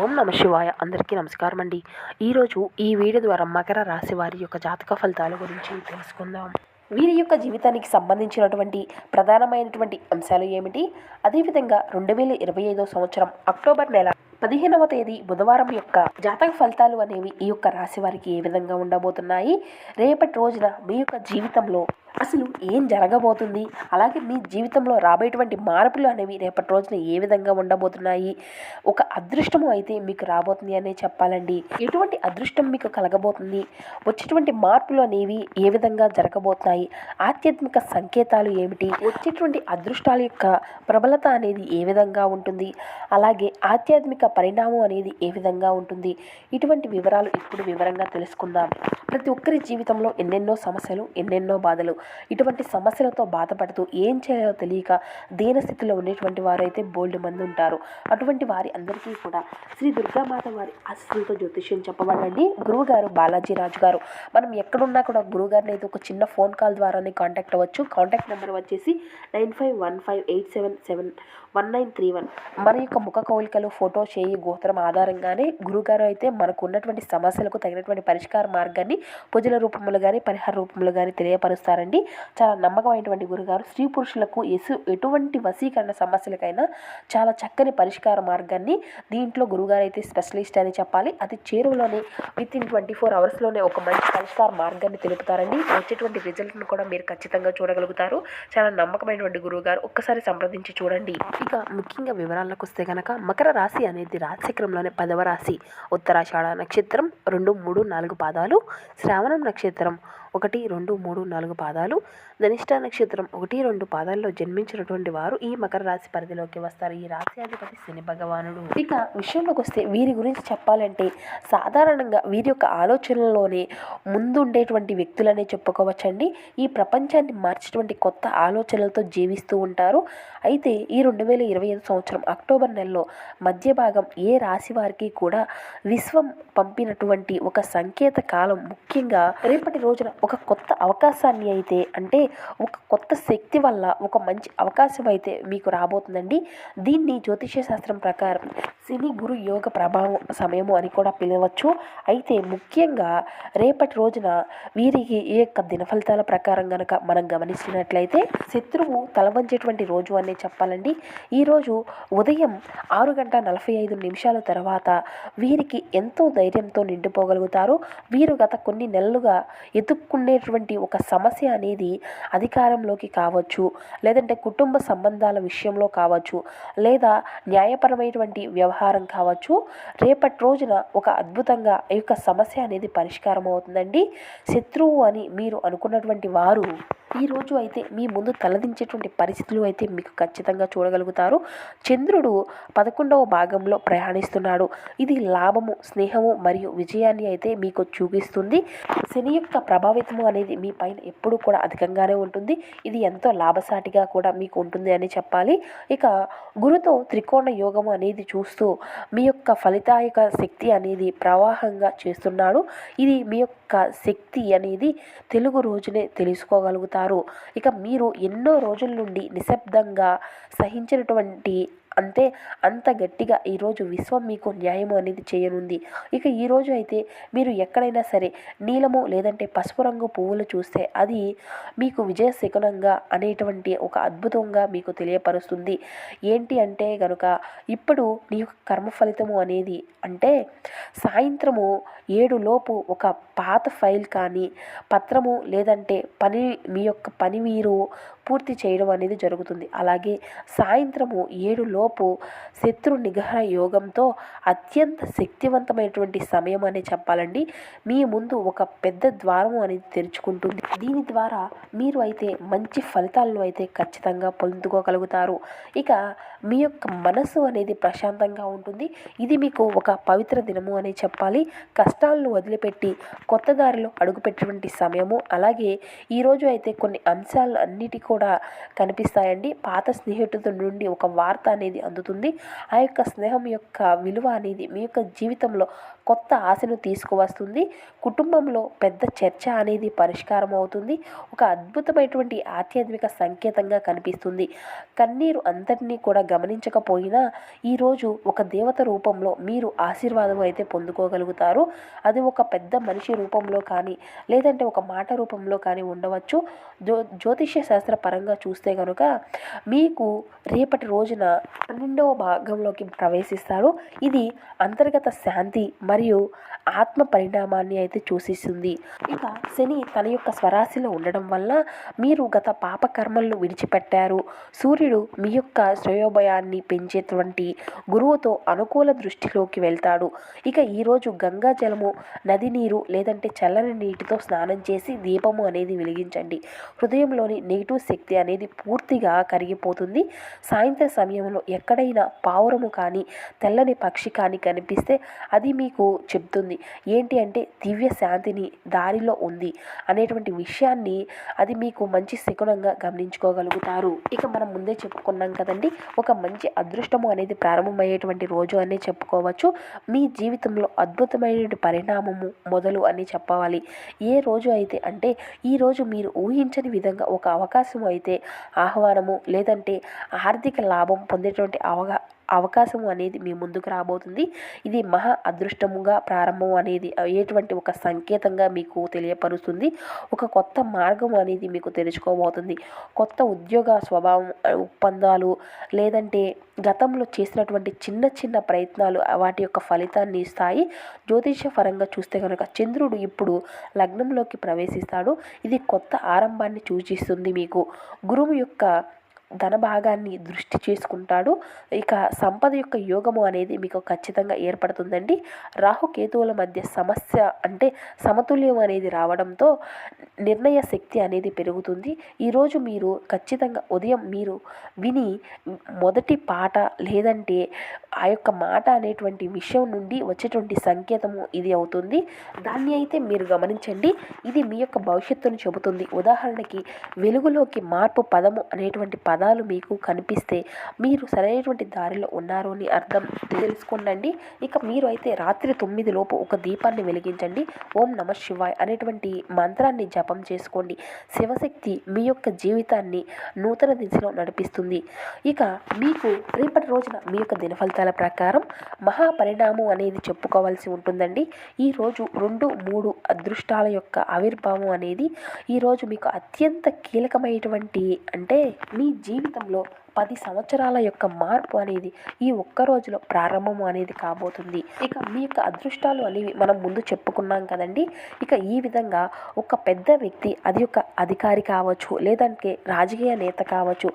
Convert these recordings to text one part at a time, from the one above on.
ఓం నమ శివాయ. అందరికీ నమస్కారం అండి ఈరోజు ఈ వీడియో ద్వారా మకర రాశి వారి యొక్క జాతక ఫలితాల గురించి తెలుసుకుందాం. వీరి యొక్క జీవితానికి సంబంధించినటువంటి ప్రధానమైనటువంటి అంశాలు ఏమిటి? అదేవిధంగా రెండు వేల ఇరవై ఐదో సంవత్సరం అక్టోబర్ నెల పదిహేనవ తేదీ బుధవారం యొక్క జాతక ఫలితాలు అనేవి ఈ యొక్క రాశి వారికి ఏ విధంగా ఉండబోతున్నాయి? రేపటి రోజున మీ యొక్క జీవితంలో అసలు ఏం జరగబోతుంది? అలాగే మీ జీవితంలో రాబోయేటువంటి మార్పులు అనేవి రేపటి రోజున ఏ విధంగా ఉండబోతున్నాయి? ఒక అదృష్టము అయితే మీకు రాబోతుంది అనే చెప్పాలండి. ఎటువంటి అదృష్టం మీకు కలగబోతుంది? వచ్చేటువంటి మార్పులు అనేవి ఏ విధంగా జరగబోతున్నాయి? ఆధ్యాత్మిక సంకేతాలు ఏమిటి? వచ్చేటువంటి అదృష్టాల యొక్క ప్రబలత అనేది ఏ విధంగా ఉంటుంది? అలాగే ఆధ్యాత్మిక పరిణామం అనేది ఏ విధంగా ఉంటుంది? ఇటువంటి వివరాలు ఇప్పుడు వివరంగా తెలుసుకుందాం. ప్రతి ఒక్కరి జీవితంలో ఎన్నెన్నో సమస్యలు ఎన్నెన్నో బాధలు ఇటువంటి సమస్యలతో బాధపడుతూ ఏం చేయాలో తెలియక దీనస్థితిలో ఉండేటువంటి వారైతే బోల్డ్ మంది ఉంటారు. అటువంటి వారి అందరికీ కూడా శ్రీ దుర్గామాత వారి ఆశీస్సులతో జ్యోతిష్యం చెప్పబడండి. గురువుగారు బాలాజీ రాజు గారు. మనం ఎక్కడున్నా కూడా గురువుగారిని అయితే ఒక చిన్న ఫోన్ కాల్ ద్వారానే కాంటాక్ట్ అవ్వచ్చు. కాంటాక్ట్ నెంబర్ వచ్చేసి nine five one five eight seven seven one nine three one. మన యొక్క ముఖ కోలికలు ఫోటో చేయి గోత్రం ఆధారంగానే గురుగారు అయితే మనకు ఉన్నటువంటి సమస్యలకు తగినటువంటి పరిష్కార మార్గాన్ని పూజల రూపంలో కానీ పరిహార రూపంలో కానీ తెలియపరుస్తారండి. చాలా నమ్మకమైనటువంటి గురుగారు స్త్రీ పురుషులకు ఎసు ఎటువంటి వశీకరణ సమస్యలకైనా చాలా చక్కని పరిష్కార మార్గాన్ని దీంట్లో గురుగారు అయితే స్పెషలిస్ట్ అని చెప్పాలి. అది చేరువలోనే విత్ ఇన్ ట్వంటీ ఫోర్ అవర్స్లోనే ఒక మంచి పరిష్కార మార్గాన్ని తెలుపుతారండి. వచ్చేటువంటి రిజల్ట్ను కూడా మీరు ఖచ్చితంగా చూడగలుగుతారు. చాలా నమ్మకమైనటువంటి గురువుగారు ఒక్కసారి సంప్రదించి చూడండి. ఇక ముఖ్యంగా వివరాలకు వస్తే కనుక మకర రాశి అనేది రాశిచక్రంలోనే పదవ రాశి. ఉత్తరాషాఢ నక్షత్రం రెండు మూడు నాలుగు పాదాలు శ్రావణం నక్షత్రం ఒకటి రెండు మూడు నాలుగు పాదాలు ధనిష్ట నక్షత్రం ఒకటి రెండు పాదాల్లో జన్మించినటువంటి వారు ఈ మకర రాశి పరిధిలోకి వస్తారు. ఈ రాశి అధిపతి శని భగవానుడు. ఇక విషయంలోకి వస్తే వీరి గురించి చెప్పాలంటే సాధారణంగా వీరి యొక్క ఆలోచనలోనే ముందుండేటువంటి వ్యక్తులనే చెప్పుకోవచ్చండి. ఈ ప్రపంచాన్ని మార్చేటువంటి కొత్త ఆలోచనలతో జీవిస్తూ ఉంటారు. అయితే ఈ రెండు వేల ఇరవై ఐదు సంవత్సరం అక్టోబర్ నెలలో మధ్య భాగం ఏ రాశి వారికి కూడా విశ్వం పంపినటువంటి ఒక సంకేత కాలం ముఖ్యంగా రేపటి రోజున ఒక కొత్త అవకాశాన్ని అయితే అంటే ఒక కొత్త శక్తి వల్ల ఒక మంచి అవకాశం అయితే మీకు రాబోతుందండి. దీన్ని జ్యోతిష్య శాస్త్రం ప్రకారం శని గురు యోగ ప్రభావం సమయము అని కూడా పిలవచ్చు. అయితే ముఖ్యంగా రేపటి రోజున వీరికి ఈ యొక్క దినఫలితాల ప్రకారం గనక మనం గమనించినట్లయితే శత్రువు తలవంచేటువంటి రోజు అనే చెప్పాలండి. ఈరోజు ఉదయం ఆరు గంట నలభై ఐదు నిమిషాల తర్వాత వీరికి ఎంతో ధైర్యంతో నిండిపోగలుగుతారు. వీరు గత కొన్ని నెలలుగా ఎదుర్కొనేటువంటి ఒక సమస్య అని అనేది అధికారంలోకి కావచ్చు లేదంటే కుటుంబ సంబంధాల విషయంలో కావచ్చు లేదా న్యాయపరమైనటువంటి వ్యవహారం కావచ్చు రేపటి రోజున ఒక అద్భుతంగా ఈ యొక్క సమస్య అనేది పరిష్కారం అవుతుందండి శత్రువు అని మీరు అనుకున్నటువంటి వారు ఈరోజు అయితే మీ ముందు తలదించేటువంటి పరిస్థితులు అయితే మీకు ఖచ్చితంగా చూడగలుగుతారు. చంద్రుడు పదకొండవ భాగంలో ప్రయాణిస్తున్నాడు. ఇది లాభము స్నేహము మరియు విజయాన్ని అయితే మీకు చూపిస్తుంది. శని యొక్క ప్రభావితము అనేది మీ పైన ఎప్పుడూ కూడా అధికంగానే ఉంటుంది. ఇది ఎంతో లాభసాటిగా కూడా మీకు ఉంటుంది అని చెప్పాలి. ఇక గురుతో త్రికోణ యోగము అనేది చూస్తూ మీ యొక్క ఫలితాయక శక్తి అనేది ప్రవాహంగా చేస్తున్నాడు. ఇది మీ యొక్క శక్తి అనేది తెలుగు రోజునే తెలుసుకోగలుగుతారు. ఇక మీరు ఎన్నో రోజుల నుండి నిశ్శబ్దంగా సహించినటువంటి అంటే అంత గట్టిగా ఈరోజు విశ్వం మీకు న్యాయం అనేది చేయనుంది. ఇక ఈరోజు అయితే మీరు ఎక్కడైనా సరే నీలము లేదంటే పసుపు రంగు పువ్వులు చూస్తే అది మీకు విజయ శకునంగా అనేటువంటి ఒక అద్భుతంగా మీకు తెలియపరుస్తుంది. ఏంటి అంటే కనుక ఇప్పుడు నీ యొక్క కర్మ ఫలితము అనేది అంటే సాయంత్రము ఏడు లోపు ఒక పాత ఫైల్ కానీ పత్రము లేదంటే పని మీ యొక్క పని మీరు పూర్తి చేయడం అనేది జరుగుతుంది. అలాగే సాయంత్రము ఏడులోపు శత్రు నిగ్రహ యోగంతో అత్యంత శక్తివంతమైనటువంటి సమయం అనే చెప్పాలండి. మీ ముందు ఒక పెద్ద ద్వారము అనేది తెరుచుకుంటుంది. దీని ద్వారా మీరు అయితే మంచి ఫలితాలను అయితే ఖచ్చితంగా పొందుకోగలుగుతారు. ఇక మీ యొక్క మనసు అనేది ప్రశాంతంగా ఉంటుంది. ఇది మీకు ఒక పవిత్ర దినము అని చెప్పాలి. కష్టాలను వదిలిపెట్టి కొత్త దారిలో అడుగుపెట్టినటువంటి సమయము. అలాగే ఈరోజు అయితే కొన్ని అంశాలు అన్నిటి కూడా కనిపిస్తాయండి. పాత స్నేహితుడి నుండి ఒక వార్త అనేది అందుతుంది. ఆ యొక్క స్నేహం యొక్క విలువ అనేది మీ యొక్క జీవితంలో కొత్త ఆశను తీసుకువస్తుంది. కుటుంబంలో పెద్ద చర్చ అనేది పరిష్కారం అవుతుంది. ఒక అద్భుతమైనటువంటి ఆధ్యాత్మిక సంకేతంగా కనిపిస్తుంది. కన్నీరు అంతటినీ కూడా గమనించకపోయినా ఈరోజు ఒక దేవత రూపంలో మీరు ఆశీర్వాదం అయితే పొందుకోగలుగుతారు. అది ఒక పెద్ద మనిషి రూపంలో కానీ లేదంటే ఒక మాట రూపంలో కానీ ఉండవచ్చు. జ్యో జ్యోతిష్య శాస్త్ర పరంగా చూస్తే కనుక మీకు రేపటి రోజున పన్నెండవ భాగంలోకి ప్రవేశిస్తారు. ఇది అంతర్గత శాంతి మరియు ఆత్మ పరిణామాన్ని అయితే సూచిస్తుంది ఇక శని తన యొక్క స్వరాశిలో ఉండడం వల్ల మీరు గత పాపకర్మలను విడిచిపెట్టారు. సూర్యుడు మీ యొక్క శ్రేయోభయాన్ని పెంచేటువంటి గురువుతో అనుకూల దృష్టిలోకి వెళ్తాడు. ఇక ఈరోజు గంగా జలము నది నీరు లేదంటే చల్లని నీటితో స్నానం చేసి దీపము అనేది వెలిగించండి. హృదయంలోని నెగిటివ్ శక్తి అనేది పూర్తిగా కరిగిపోతుంది. సాయంత్రం సమయంలో ఎక్కడైనా పావురము కానీ తెల్లని పక్షి కానీ కనిపిస్తే అది మీకు చెప్తుంది ఏంటి అంటే దివ్య శాంతిని దారిలో ఉంది అనేటువంటి విషయాన్ని అది మీకు మంచి శకునంగా గమనించుకోగలుగుతారు. ఇక మనం ముందే చెప్పుకున్నాం కదండి ఒక మంచి అదృష్టము అనేది ప్రారంభమయ్యేటువంటి రోజు అనే చెప్పుకోవచ్చు. మీ జీవితంలో అద్భుతమైనటువంటి పరిణామము మొదలు అని చెప్పవాలి ఏ రోజు అయితే అంటే ఈ రోజు మీరు ఊహించని విధంగా ఒక అవకాశం అయితే ఆహ్వానము లేదంటే ఆర్థిక లాభం పొందేటువంటి అవగా అవకాశం అనేది మీ ముందుకు రాబోతుంది. ఇది మహా అదృష్టము ప్రారంభంగా ప్రారంభం అనేది అయ్యేటువంటి ఒక సంకేతంగా మీకు తెలియపరుస్తుంది. ఒక కొత్త మార్గం అనేది మీకు తెరుచుకోబోతుంది కొత్త ఉద్యోగ స్వభావం ఒప్పందాలు లేదంటే గతంలో చేసినటువంటి చిన్న చిన్న ప్రయత్నాలు వాటి యొక్క ఫలితాన్ని ఇస్తాయి. జ్యోతిష పరంగా చూస్తే కనుక చంద్రుడు ఇప్పుడు లగ్నంలోకి ప్రవేశిస్తాడు. ఇది కొత్త ఆరంభాన్ని సూచిస్తుంది మీకు. గురువు యొక్క ధన భాగాన్ని దృష్టి చేసుకుంటాడు. ఇక సంపద యొక్క యోగము అనేది మీకు ఖచ్చితంగా ఏర్పడుతుందండి. రాహుకేతువుల మధ్య సమస్య అంటే సమతుల్యం అనేది రావడంతో నిర్ణయ శక్తి అనేది పెరుగుతుంది. ఈరోజు మీరు ఖచ్చితంగా ఉదయం మీరు విని మొదటి పాట లేదంటే ఆ యొక్క మాట అనేటువంటి విషయం నుండి వచ్చేటువంటి సంకేతము ఇది అవుతుంది. దాన్ని అయితే మీరు గమనించండి. ఇది మీ యొక్క భవిష్యత్తును చెబుతుంది. ఉదాహరణకి వెలుగులోకి మార్పు పదము అనేటువంటి పదాలు మీకు కనిపిస్తే మీరు సరైనటువంటి దారిలో ఉన్నారు అని అర్థం తెలుసుకోండి ఇక మీరు అయితే రాత్రి తొమ్మిది లోపు ఒక దీపాన్ని వెలిగించండి. ఓం నమ శివాయ్ అనేటువంటి మంత్రాన్ని జపం చేసుకోండి. శివశక్తి మీ యొక్క జీవితాన్ని నూతన దిశలో నడిపిస్తుంది. ఇక మీకు రేపటి రోజున మీ యొక్క దిన ఫలితాల ప్రకారం మహాపరిణామం అనేది చెప్పుకోవాల్సి ఉంటుందండి. ఈరోజు రెండు మూడు అదృష్టాల యొక్క ఆవిర్భావం అనేది ఈరోజు మీకు అత్యంత కీలకమైనటువంటి అంటే మీ జీవితంలో పది సంవత్సరాల యొక్క మార్పు అనేది ఈ ఒక్క రోజులో ప్రారంభం అనేది కాబోతుంది. ఇక మీ యొక్క అదృష్టాలు అనేవి మనం ముందు చెప్పుకున్నాం కదండి. ఇక ఈ విధంగా ఒక పెద్ద వ్యక్తి అది ఒక అధికారి కావచ్చు లేదంటే రాజకీయ నేత కావచ్చు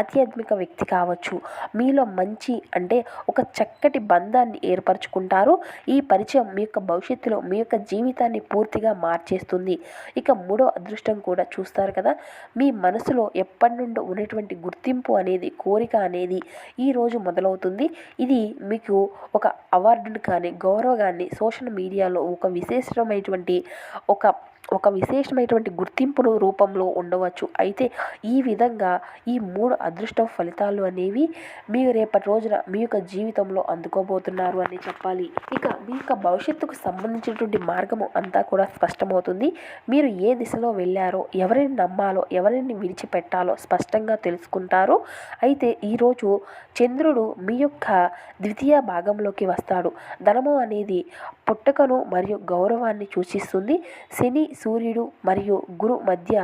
ఆధ్యాత్మిక వ్యక్తి కావచ్చు మీలో మంచి అంటే ఒక చక్కటి బంధాన్ని ఏర్పరచుకుంటారు. ఈ పరిచయం మీ యొక్క భవిష్యత్తులో మీ యొక్క జీవితాన్ని పూర్తిగా మార్చేస్తుంది. ఇక మూడో అదృష్టం కూడా చూస్తారు కదా. మీ మనసులో ఎప్పటి నుండో ఉన్నటువంటి గుర్తింపు అనేది కోరిక అనేది ఈరోజు మొదలవుతుంది. ఇది మీకు ఒక అవార్డును కానీ గౌరవాన్ని సోషల్ మీడియాలో ఒక విశేషమైనటువంటి ఒక ఒక విశేషమైనటువంటి గుర్తింపును రూపంలో ఉండవచ్చు. అయితే ఈ విధంగా ఈ మూడు అదృష్ట ఫలితాలు అనేవి మీరు రేపటి రోజున మీ యొక్క జీవితంలో అందుకోబోతున్నారు అని చెప్పాలి. ఇక మీ యొక్క భవిష్యత్తుకు సంబంధించినటువంటి మార్గము అంతా కూడా స్పష్టమవుతుంది. మీరు ఏ దిశలో వెళ్ళారో ఎవరిని నమ్మాలో ఎవరిని విడిచిపెట్టాలో స్పష్టంగా తెలుసుకుంటారు. అయితే ఈరోజు చంద్రుడు మీ యొక్క ద్వితీయ భాగంలోకి వస్తాడు. ధనము అనేది పుట్టుకను మరియు గౌరవాన్ని సూచిస్తుంది. శని సూర్యుడు మరియు గురు మధ్య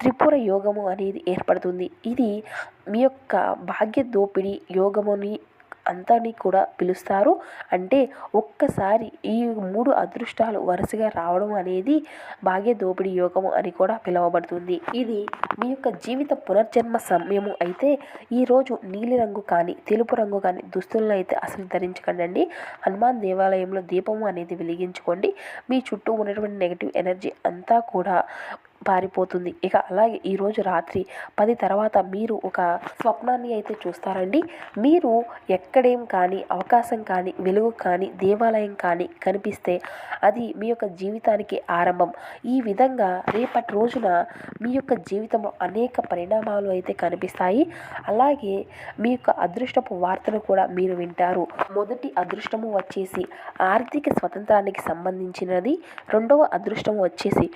త్రిపుర యోగము అనేది ఏర్పడుతుంది. ఇది మీ యొక్క భాగ్య దోపిడీ యోగముని అంతని కూడా పిలుస్తారు. అంటే ఒక్కసారి ఈ మూడు అదృష్టాలు వరుసగా రావడం అనేది భాగ్య దోపిడీ యోగము అని కూడా పిలువబడుతుంది. ఇది మీ యొక్క జీవిత పునర్జన్మ సమయము అయితే ఈరోజు నీలిరంగు కానీ తెలుపు రంగు కానీ దుస్తులను అయితే అసలు ధరించకండి హనుమాన్ దేవాలయంలో దీపము అనేది వెలిగించుకోండి. మీ చుట్టూ ఉన్నటువంటి నెగిటివ్ ఎనర్జీ అంతా కూడా పారిపోతుంది. ఇక అలాగే ఈరోజు రాత్రి పది తర్వాత మీరు ఒక స్వప్నాన్ని అయితే చూస్తారండి. మీరు ఎక్కడేం కానీ అవకాశం కానీ వెలుగు కానీ దేవాలయం కానీ కనిపిస్తే అది మీ యొక్క జీవితానికి ఆరంభం. ఈ విధంగా రేపటి రోజున మీ యొక్క జీవితంలో అనేక పరిణామాలు అయితే కనిపిస్తాయి. అలాగే మీ యొక్క అదృష్టపు వార్తను కూడా మీరు వింటారు. మొదటి అదృష్టము వచ్చేసి ఆర్థిక స్వతంత్రానికి సంబంధించినది. రెండవ అదృష్టం వచ్చేసి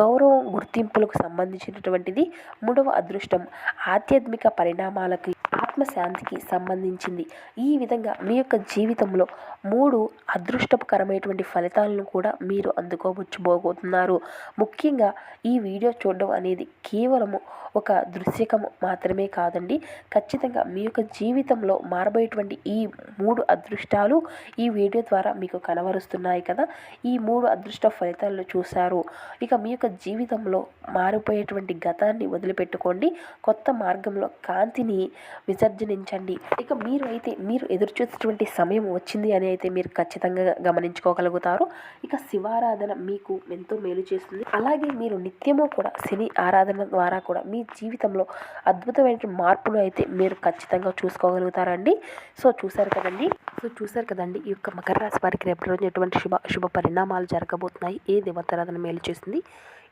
గౌరవం గుర్తింపులకు సంబంధించినటువంటిది మూడవ అదృష్టం. ఆధ్యాత్మిక పరిణామాలకి ఆత్మశాంతికి సంబంధించింది. ఈ విధంగా మీ యొక్క జీవితంలో మూడు అదృష్టకరమైనటువంటి ఫలితాలను కూడా మీరు అందుకోవచ్చుబోతున్నారు ముఖ్యంగా ఈ వీడియో చూడడం అనేది కేవలము ఒక దృశ్యకము మాత్రమే కాదండి. ఖచ్చితంగా మీ యొక్క జీవితంలో మారబోయేటువంటి ఈ మూడు అదృష్టాలు ఈ వీడియో ద్వారా మీకు కనబరుస్తున్నాయి కదా. ఈ మూడు అదృష్ట ఫలితాలను చూశారు. ఇక మీ యొక్క జీవితంలో మారిపోయేటువంటి గతాన్ని వదిలిపెట్టుకోండి. కొత్త మార్గంలో కాంతిని విసర్జనించండి. ఇక మీరు అయితే మీరు ఎదురుచూసినటువంటి సమయం వచ్చింది అని అయితే మీరు ఖచ్చితంగా గమనించుకోగలుగుతారు. ఇక శివారాధన మీకు ఎంతో మేలు చేస్తుంది. అలాగే మీరు నిత్యము కూడా శని ఆరాధన ద్వారా కూడా మీ జీవితంలో అద్భుతమైన మార్పును అయితే మీరు ఖచ్చితంగా చూసుకోగలుగుతారండి. సో చూసారు కదండి? సో చూసారు కదండి? ఈ యొక్క మకర రాశి వారికి రేపటి రోజు ఎటువంటి శుభ శుభ పరిణామాలు జరగబోతున్నాయి? ఏ దేవతారాధన మేలు చేస్తుంది?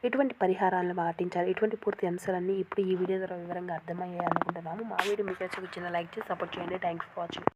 ఎటువంటి పరిహారాలను పాటించాలి? ఎటువంటి పూర్తి అంశాలన్నీ ఇప్పుడు ఈ వీడియో ద్వారా వివరంగా అర్థమయ్యాయి అనుకుంటున్నాము మా వీడియో మీకు నచ్చితే చిన్న లైక్ చేసి సపోర్ట్ చేయండి. Thanks for watching